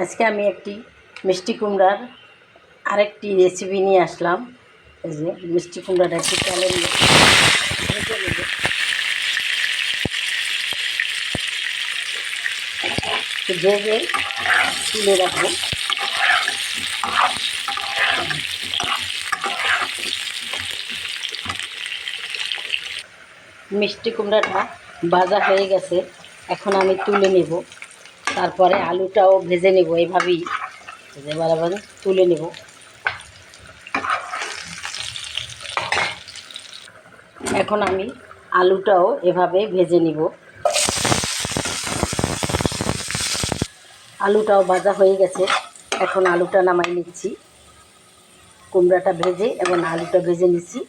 আজকে আমি একটি মিষ্টি কুমড়ার আরেকটি রেসিপি নিয়ে আসলাম। এই যে মিষ্টি কুমড়াটা একটু তেলে ভেজে তুলে রাখব। মিষ্টি কুমড়াটা ভাজা হয়ে গেছে। এখন আমি তুলে নেব। তারপরে আলুটাও ভেজে নেব, এইভাবেই। এবার আবার তুলে নেব। এখন আমি আলুটাও এভাবে ভেজে নিব। আলুটাও ভাজা হয়ে গেছে। এখন আলুটা নামাই নিচ্ছি। কুমড়াটা ভেজে এবং আলুটা ভেজে নিচ্ছি।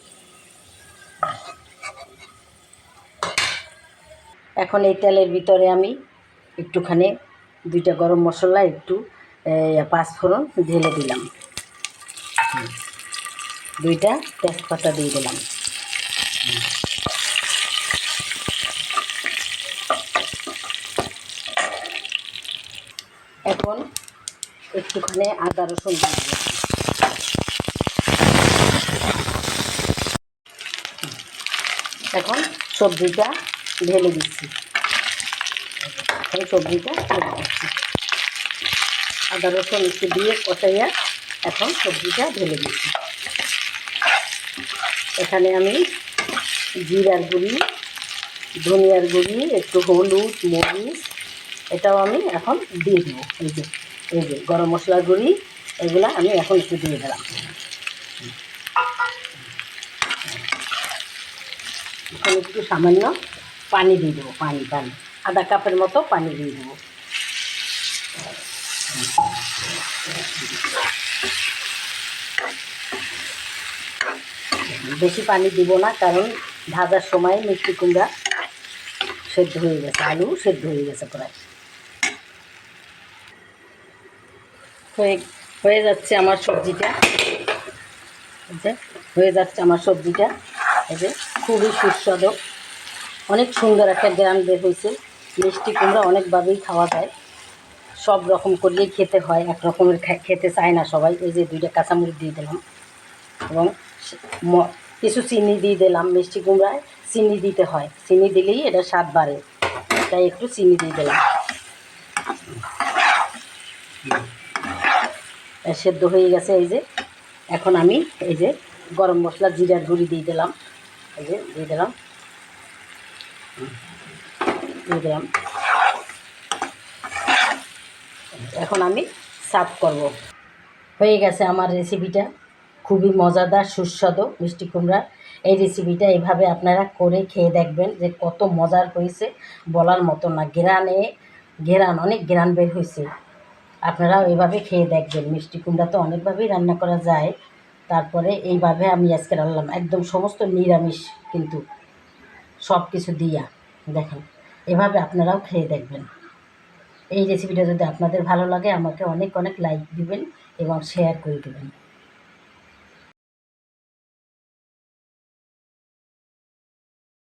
এখন এই তেলের ভিতরে আমি একটুখানি দুইটা গরম মশলা, একটু পাঁচফোড়ন ঢেলে দিলাম। দুইটা তেজপাতা দিয়ে দিলাম। এখন একটুখানি আদা রসুন এখন সবজিটা ঢেলে দিচ্ছি। এখন সবজিটা ঢেলে দিচ্ছি আদা রসুন একটু দিয়ে কষাইয়া এখন সবজিটা ঢেলে দিচ্ছি। এখানে আমি জিরার গুঁড়ি, ধনিয়ার গুঁড়ি, একটু হলুদ, মরিচ, এটাও আমি এখন দিয়ে দেবো। এই যে এই যে গরম মশলার গুঁড়ি, এগুলো আমি এখন একটু দিয়ে দিলাম। এখানে একটু সামান্য পানি দিয়ে দেবো, পানি পানি। আধা কাপের মতো পানি দিয়ে দেবো। বেশি পানি দিব না, কারণ ভাজার সময় মিষ্টি কুমড়া সেদ্ধ হয়ে গেছে, আলু সেদ্ধ হয়ে গেছে প্রায়। হয়ে হয়ে যাচ্ছে আমার সবজিটা। হয়ে যাচ্ছে আমার সবজিটা। এই যে, খুবই সুস্বাদু। অনেক সুন্দর একটা গ্রাম বের হয়েছে। মিষ্টি কুমড়া অনেকভাবেই খাওয়া যায়। সব রকম করলেই খেতে হয়, এক রকমের খেতে চায় না সবাই। এই যে দুইটা কাঁচামরিচ দিয়ে দিলাম এবং কিছু চিনি দিয়ে দিলাম মিষ্টি কুমড়ায়। চিনি দিতে হয়। চিনি দিলেই এটা স্বাদ বাড়ে। তাই একটু চিনি দিয়ে দিলাম। সেদ্ধ হয়ে গেছে এই যে। এখন আমি এই যে গরম মশলা, জিরার গুঁড়ি দিয়ে দিলাম। এই যে দিয়ে দিলাম। দিয়ে এখন আমি সার্ভ করব। হয়ে গেছে আমার রেসিপিটা খুবই মজাদার, সুস্বাদু মিষ্টি কুমড়া। এই রেসিপিটা এইভাবে আপনারা করে খেয়ে দেখবেন যে কত মজার হয়েছে। বলার মতো না ঘেরানে ঘেরান অনেক ঘেরান বের হয়েছে। আপনারাও এইভাবে খেয়ে দেখবেন। মিষ্টি কুমড়া তো অনেকভাবেই রান্না করা যায়। তারপরে এইভাবে আমি আজকে রান্নালাম। একদম সমস্ত নিরামিষ কিন্তু সব কিছু দিয়া। দেখেন। এভাবে আপনারাও খেয়ে দেখবেন। এই রেসিপিটা যদি আপনাদের ভালো লাগে, আমাকে অনেক অনেক লাইক দিবেন এবং শেয়ার করে দেবেন।